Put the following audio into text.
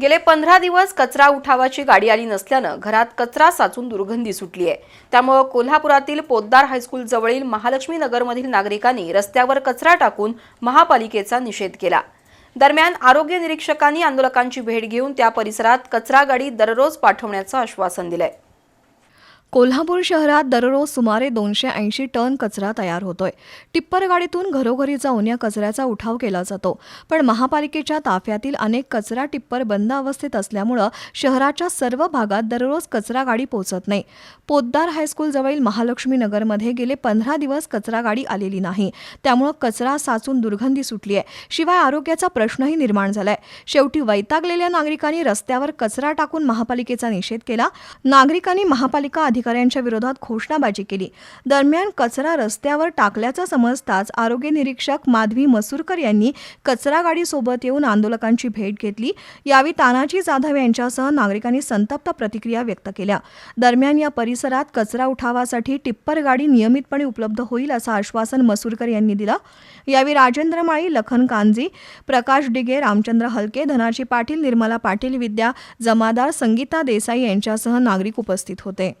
गेले पंधरा दिवस कचरा उठावाची गाडी आली नसल्यानं घरात कचरा साचून दुर्गंधी सुटली आहे. त्यामुळं कोल्हापुरातील पोद्दार हायस्कूल जवळील महालक्ष्मी नगरमधील नागरिकांनी रस्त्यावर कचरा टाकून महापालिकेचा निषेध केला. दरम्यान आरोग्य निरीक्षकांनी आंदोलकांची भेट घेऊन त्या परिसरात कचरा गाडी दररोज पाठवण्याचं आश्वासन दिलंय. कोल्हापूर शहरात दररोज सुमारे दोनशे ऐंशी टन कचरा तयार होतोय. टिप्पर गाडीतून घरोघरी जाऊन या कचऱ्याचा उठाव केला जातो. पण महापालिकेच्या ताफ्यातील अनेक कचरा टिप्पर बंद अवस्थेत असल्यामुळं शहराच्या सर्व भागात दररोज कचरा गाडी पोहोचत नाही. पोद्दार हायस्कूलजवळील महालक्ष्मी नगरमध्ये गेले पंधरा दिवस कचरा गाडी आलेली नाही. त्यामुळं कचरा साचून दुर्गंधी सुटली आहे. शिवाय आरोग्याचा प्रश्नही निर्माण झालाय. शेवटी वैतागलेल्या नागरिकांनी रस्त्यावर कचरा टाकून महापालिकेचा निषेध केला. नागरिकांनी महापालिका अधिकाऱ्यांच्या विरोधात घोषणाबाजी केली. दरम्यान कचरा रस्त्यावर टाकल्याचं समजताच आरोग्य निरीक्षक माधवी मसूरकर यांनी कचरा गाडीसोबत येऊन आंदोलकांची भेट घेतली. यावेळी तानाजी जाधव यांच्यासह नागरिकांनी संतप्त प्रतिक्रिया व्यक्त केल्या. दरम्यान या परिसरात कचरा उठावासाठी टिप्पर गाडी नियमितपणे उपलब्ध होईल असं आश्वासन मसूरकर यांनी दिलं. यावेळी राजेंद्र माळी लखन कांजी प्रकाश डिगे रामचंद्र हलके धनाजी पाटील निर्मला पाटील विद्या जमादार संगीता देसाई यांच्यासह नागरिक उपस्थित होते.